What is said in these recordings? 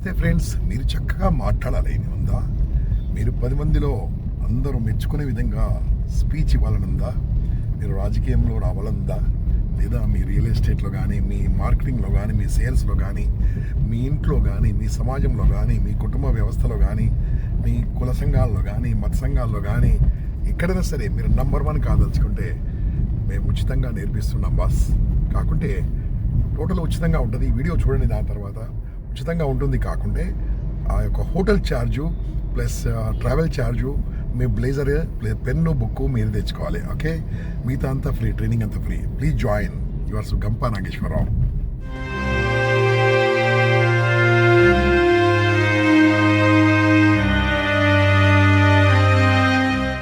నమస్తే ఫ్రెండ్స్ మీరు చక్కగా మాట్లాడాలి ఉందా? మీరు పది మందిలో అందరూ మెచ్చుకునే విధంగా స్పీచ్ ఇవ్వాలనుందా? మీరు రాజకీయంలో రావాలందా లేదా మీ రియల్ ఎస్టేట్లో కానీ మీ మార్కెటింగ్లో కానీ మీ సేల్స్లో కానీ మీ ఇంట్లో కానీ మీ సమాజంలో కానీ మీ కుటుంబ వ్యవస్థలో కానీ మీ కుల సంఘాల్లో కానీ మత సంఘాల్లో కానీ ఎక్కడైనా సరే మీరు నంబర్ వన్ కాదలుచుకుంటే మేము ఉచితంగా నేర్పిస్తున్నాం బాస్. కాకుంటే టోటల్ ఉచితంగా ఉంటుంది. ఈ వీడియో చూడండి దాని తర్వాత ఉచితంగా ఉంటుంది కాకుంటే ఆ యొక్క hotel charge plus travel charge మీ బ్లేజర్ పెన్ను బుక్ మీరు తెచ్చుకోవాలి ఓకే? మిగతా అంతా ఫ్రీ ట్రైనింగ్ అంతా free. Please join yours Gampa Nageswararao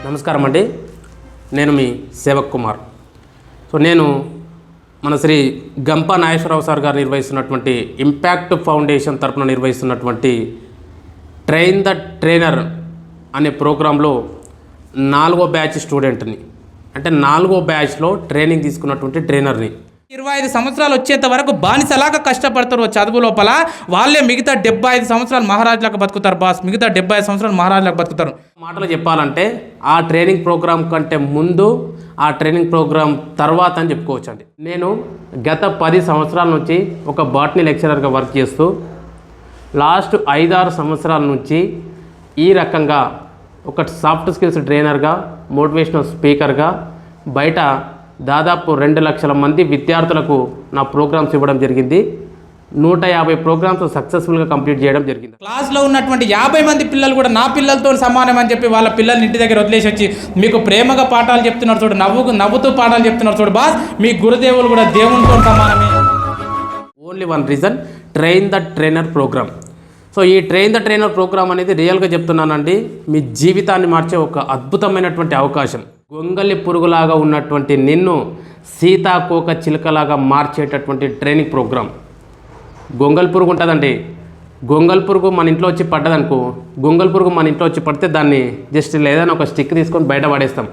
నమస్కారం అండి నేను మీ సేవక్ కుమార్. సో నేను మన శ్రీ గంప నాగేశ్వరరావు సార్ గారు నిర్వహిస్తున్నటువంటి ఇంపాక్ట్ ఫౌండేషన్ తరపున నిర్వహిస్తున్నటువంటి ట్రైన్ ద ట్రైనర్ అనే ప్రోగ్రాంలో నాలుగో బ్యాచ్ స్టూడెంట్ని అంటే నాలుగో బ్యాచ్లో ట్రైనింగ్ తీసుకున్నటువంటి ట్రైనర్ని ఇరవై ఐదు సంవత్సరాలు వచ్చేంత వరకు బానిసలాగా కష్టపడతారు చదువు లోపల. వాళ్ళే మిగతా డెబ్బై ఐదు సంవత్సరాలు మహారాజులకు బతుకుతారు బాస్. మిగతా డెబ్బై ఐదు సంవత్సరాలు మహారాజులకు బతుకుతారు. మాటలు చెప్పాలంటే ఆ ట్రైనింగ్ ప్రోగ్రామ్ కంటే ముందు ఆ ట్రైనింగ్ ప్రోగ్రామ్ తర్వాత అని చెప్పుకోవచ్చండి. నేను గత పది సంవత్సరాల నుంచి ఒక బాటనీ లెక్చరర్గా వర్క్ చేస్తూ లాస్ట్ ఐదారు సంవత్సరాల నుంచి ఈ రకంగా ఒక సాఫ్ట్ స్కిల్స్ ట్రైనర్గా మోటివేషనల్ స్పీకర్గా బయట దాదాపు రెండు లక్షల మంది విద్యార్థులకు నా ప్రోగ్రామ్స్ ఇవ్వడం జరిగింది. నూట యాభై ప్రోగ్రామ్స్ సక్సెస్ఫుల్గా కంప్లీట్ చేయడం జరిగింది. క్లాస్లో ఉన్నటువంటి యాభై మంది పిల్లలు కూడా నా పిల్లలతో సమానం అని చెప్పి వాళ్ళ పిల్లల్ని ఇంటి దగ్గర వదిలేసి వచ్చి మీకు ప్రేమగా పాఠాలు చెప్తున్నారు చూడు నవ్వు నవ్వుతూ పాఠాలు చెప్తున్నారు చూడు బాస్ మీ గురుదేవులు కూడా దేవునితో సమానమే. Only one reason train the trainer program so ఈ ట్రైన్ ద ట్రైనర్ ప్రోగ్రామ్ అనేది రియల్గా చెప్తున్నానండి. మీ జీవితాన్ని మార్చే ఒక అద్భుతమైనటువంటి అవకాశం. గొంగలి పురుగులాగా ఉన్నటువంటి నిన్ను సీతాకోక చిలుకలాగా మార్చేటటువంటి ట్రైనింగ్ ప్రోగ్రామ్ గొంగల్ పురుగు ఉంటుందండి. గొంగల్ పురుగు మన ఇంట్లో వచ్చి పడ్డదనుకో గొంగల్ పురుగు మన ఇంట్లో వచ్చి పడితే దాన్ని జస్ట్ లేదని ఒక స్టిక్ తీసుకొని బయట పడేస్తాం.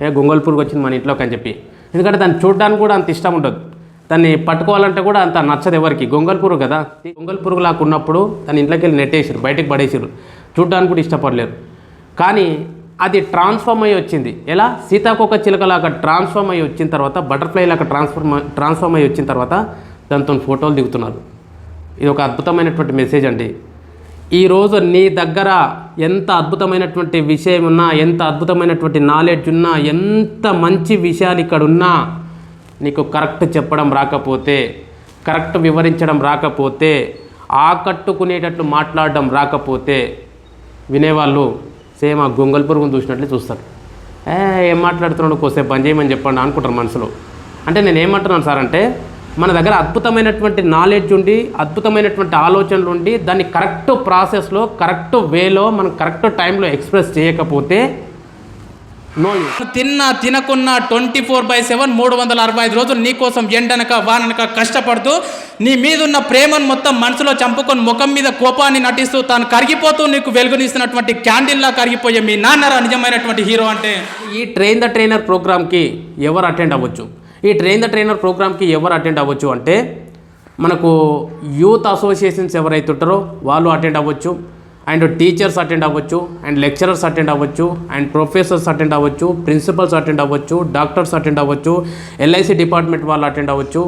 ఏ గొంగల్ పురుగు వచ్చింది మన ఇంట్లోకి అని చెప్పి. ఎందుకంటే దాన్ని చూడడానికి కూడా అంత ఇష్టం ఉండదు. దాన్ని పట్టుకోవాలంటే కూడా అంత నచ్చదు ఎవరికి. గొంగల్ పురుగు కదా. గొంగల్ పురుగు లాగా ఉన్నప్పుడు దాని ఇంట్లోకి వెళ్ళి నెట్టేసారు బయటకు పడేసారు చూడడానికి కూడా ఇష్టపడలేరు. కానీ అది ట్రాన్స్ఫార్మ్ అయ్యి వచ్చింది. ఎలా? సీతాకోక చిలకలాగా ట్రాన్స్ఫార్మ్ అయ్యి వచ్చిన తర్వాత బటర్ఫ్లై లాగా ట్రాన్స్ఫార్మ్ ట్రాన్స్ఫార్మ్ అయ్యి వచ్చిన తర్వాత దాంతో ఫోటోలు దిగుతున్నారు. ఇది ఒక అద్భుతమైనటువంటి మెసేజ్ అండి. ఈరోజు నీ దగ్గర ఎంత అద్భుతమైనటువంటి విషయం ఉన్నా ఎంత అద్భుతమైనటువంటి నాలెడ్జ్ ఉన్నా ఎంత మంచి విషయాలు ఇక్కడ ఉన్నా నీకు కరెక్ట్ చెప్పడం రాకపోతే కరెక్ట్ వివరించడం రాకపోతే ఆకట్టుకునేటట్లు మాట్లాడడం రాకపోతే వినేవాళ్ళు సేమ్ ఆ గొంగల్ పురుగును చూసినట్లే చూస్తారు. ఏ ఏం మాట్లాడుతున్నాడు? కోసేపు బంద్ చేయమని చెప్పండి అనుకుంటారు మనసులో. అంటే నేను ఏమంటున్నాను సార్ అంటే మన దగ్గర అద్భుతమైనటువంటి నాలెడ్జ్ ఉండి అద్భుతమైనటువంటి ఆలోచనలు ఉండి దాన్ని కరెక్ట్ ప్రాసెస్లో కరెక్ట్ వేలో మనం కరెక్ట్ టైంలో ఎక్స్ప్రెస్ చేయకపోతే నో తిన్నా తినకున్నా ట్వంటీ ఫోర్ బై సెవెన్ మూడు వందల అరవై ఐదు రోజులు నీకోసం ఎండనక వాననక కష్టపడుతూ నీ మీదున్న ప్రేమను మొత్తం మనసులో చంపుకొని ముఖం మీద కోపాన్ని నటిస్తూ తాను కరిగిపోతూ నీకు వెలుగునిస్తున్నటువంటి క్యాండిల్లా కరిగిపోయే మీ నాన్నరా నిజమైనటువంటి హీరో అంటే? ఈ ట్రైన్ ద ట్రైనర్ ప్రోగ్రామ్కి ఎవరు అటెండ్ అవ్వచ్చు? ఈ ట్రైన్ ద ట్రైనర్ ప్రోగ్రామ్కి ఎవరు అటెండ్ అవ్వచ్చు అంటే మనకు యూత్ అసోసియేషన్స్ ఎవరైతే ఉంటారో వాళ్ళు అటెండ్ అవ్వచ్చు. అండ్ టీచర్స్ అటెండ్ అవ్వచ్చు అండ్ లెక్చరర్స్ అటెండ్ అవ్వచ్చు అండ్ ప్రొఫెసర్స్ అటెండ్ అవ్వచ్చు ప్రిన్సిపల్స్ అటెండ్ అవ్వచ్చు డాక్టర్స్ అటెండ్ అవ్వచ్చు ఎల్ఐసి డిపార్ట్మెంట్ వాళ్ళు అటెండ్ అవ్వచ్చు.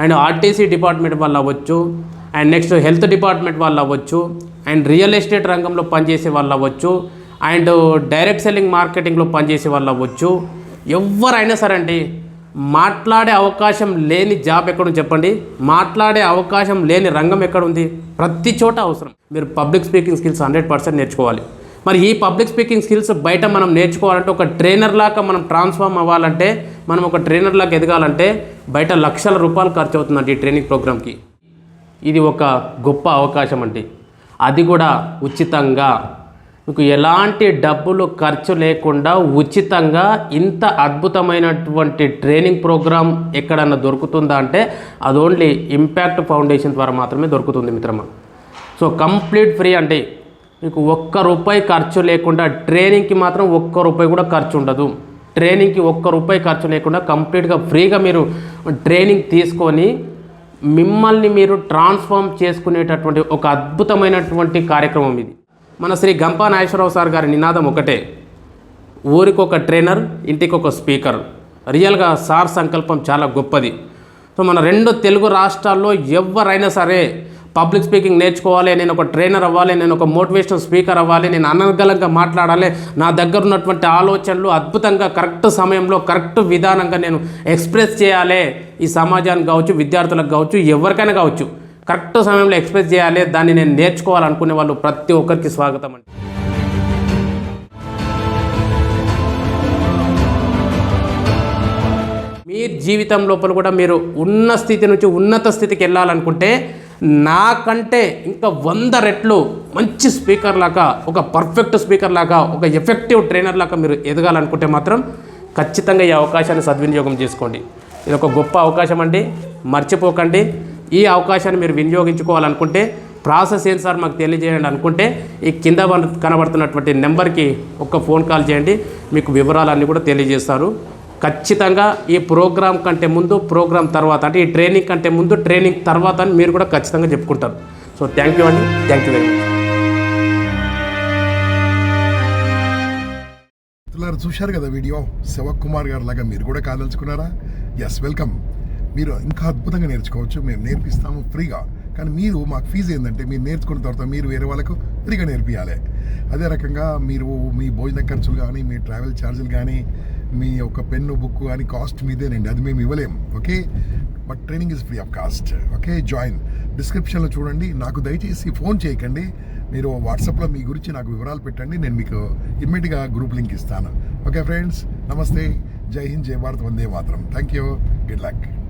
అండ్ ఆర్టీసీ డిపార్ట్మెంట్ వాళ్ళు అవ్వచ్చు అండ్ నెక్స్ట్ హెల్త్ డిపార్ట్మెంట్ వాళ్ళు అవ్వచ్చు అండ్ రియల్ ఎస్టేట్ రంగంలో పనిచేసే వాళ్ళు అవ్వచ్చు అండ్ డైరెక్ట్ సెల్లింగ్ మార్కెటింగ్లో పనిచేసే వాళ్ళు అవ్వచ్చు. ఎవరైనా సరే అండి మాట్లాడే అవకాశం లేని జాబ్ ఎక్కడ ఉంది చెప్పండి? మాట్లాడే అవకాశం లేని రంగం ఎక్కడ ఉంది? ప్రతి చోట అవసరం. మీరు public speaking skills hundred percent నేర్చుకోవాలి. మరి ఈ పబ్లిక్ స్పీకింగ్ స్కిల్స్ బయట మనం నేర్చుకోవాలంటే ఒక ట్రైనర్ లాగా మనం ట్రాన్స్ఫార్మ్ అవ్వాలంటే మనం ఒక ట్రైనర్ లాగా ఎదగాలంటే బయట లక్షల రూపాయలు ఖర్చు అవుతుందండి ఈ ట్రైనింగ్ ప్రోగ్రామ్కి ఇది ఒక గొప్ప అవకాశం అండి. అది కూడా ఉచితంగా. మీకు ఎలాంటి డబ్బులు ఖర్చు లేకుండా ఉచితంగా ఇంత అద్భుతమైనటువంటి ట్రైనింగ్ ప్రోగ్రామ్ ఎక్కడన్నా దొరుకుతుందా అంటే అది ఓన్లీ ఇంపాక్ట్ ఫౌండేషన్ ద్వారా మాత్రమే దొరుకుతుంది మిత్రమా. సో కంప్లీట్ ఫ్రీ అండి. మీకు ఒక్క రూపాయి ఖర్చు లేకుండా ట్రైనింగ్కి మాత్రం ఒక్క రూపాయి కూడా ఖర్చు ఉండదు. ట్రైనింగ్కి ఒక్క రూపాయి ఖర్చు లేకుండా కంప్లీట్గా ఫ్రీగా మీరు ట్రైనింగ్ తీసుకొని మిమ్మల్ని మీరు ట్రాన్స్ఫార్మ్ చేసుకునేటటువంటి ఒక అద్భుతమైనటువంటి కార్యక్రమం ఇది. మన శ్రీ గంపా నాగేశ్వరరావు సార్ గారి నినాదం ఒకటే. ఊరికి ఒక ట్రైనర్ ఇంటికి ఒక స్పీకర్. రియల్గా సార్ సంకల్పం చాలా గొప్పది. సో మన రెండు తెలుగు రాష్ట్రాల్లో ఎవరైనా సరే పబ్లిక్ స్పీకింగ్ నేర్చుకోవాలి నేను ఒక ట్రైనర్ అవ్వాలి నేను ఒక మోటివేషనల్ స్పీకర్ అవ్వాలి నేను అనర్గలంగా మాట్లాడాలి. నా దగ్గర ఉన్నటువంటి ఆలోచనలు అద్భుతంగా కరెక్ట్ సమయంలో కరెక్ట్ విధానంగా నేను ఎక్స్ప్రెస్ చేయాలి. ఈ సమాజానికి కావచ్చు విద్యార్థులకు కావచ్చు ఎవరికైనా కావచ్చు కరెక్ట్ సమయంలో ఎక్స్ప్రెస్ చేయాలి. దాన్ని నేను నేర్చుకోవాలనుకునే వాళ్ళు ప్రతి ఒక్కరికి స్వాగతం అండి. మీ జీవితం లోపల కూడా మీరు ఉన్న స్థితి నుంచి ఉన్నత స్థితికి వెళ్ళాలనుకుంటే నాకంటే ఇంకా వంద రెట్లు మంచి స్పీకర్ లాగా ఒక పర్ఫెక్ట్ స్పీకర్ లాగా ఒక ఎఫెక్టివ్ ట్రైనర్ లాగా మీరు ఎదగాలనుకుంటే మాత్రం ఖచ్చితంగా ఈ అవకాశాన్ని సద్వినియోగం చేసుకోండి. ఇది ఒక గొప్ప అవకాశం అండి. మర్చిపోకండి. ఈ అవకాశాన్ని మీరు వినియోగించుకోవాలనుకుంటే ప్రాసెస్ ఏంటి సార్ మాకు తెలియజేయండి అనుకుంటే ఈ కింద కనబడుతున్నటువంటి నెంబర్కి ఒక ఫోన్ కాల్ చేయండి. మీకు వివరాలన్నీ కూడా తెలియజేస్తారు. ఖచ్చితంగా ఈ ప్రోగ్రాం కంటే ముందు ప్రోగ్రాం తర్వాత అంటే ఈ ట్రైనింగ్ కంటే ముందు ట్రైనింగ్ తర్వాత అని మీరు కూడా ఖచ్చితంగా చెప్పుకుంటారు. సో థ్యాంక్ యూ అండి. Thank you very much. చూశారు కదా వీడియో? శివకుమార్ గారు లాగా మీరు కూడా కాదలుచుకున్నారా? ఎస్ వెల్కమ్ మీరు ఇంకా అద్భుతంగా నేర్చుకోవచ్చు. మేము నేర్పిస్తాము ఫ్రీగా. కానీ మీరు మాకు ఫీజు ఏంటంటే మీరు నేర్చుకున్న తర్వాత మీరు వేరే వాళ్ళకు ఫ్రీగా నేర్పించాలి అదే రకంగా మీరు మీ భోజన ఖర్చులు కానీ మీ ట్రావెల్ ఛార్జీలు కానీ మీ ఒక పెన్ను బుక్ కానీ కాస్ట్ మీదేనండి. అది మేము ఇవ్వలేము okay? But training is free of cost. Okay? Join. డిస్క్రిప్షన్లో చూడండి. నాకు దయచేసి ఫోన్ చేయకండి. మీరు వాట్సాప్లో మీ గురించి నాకు వివరాలు పెట్టండి. నేను మీకు ఇమ్మీడియట్గా గ్రూప్ లింక్ ఇస్తాను. Okay friends? నమస్తే. జై హింద్ జై భారత్ వందే మాత్రం. Thank you good luck.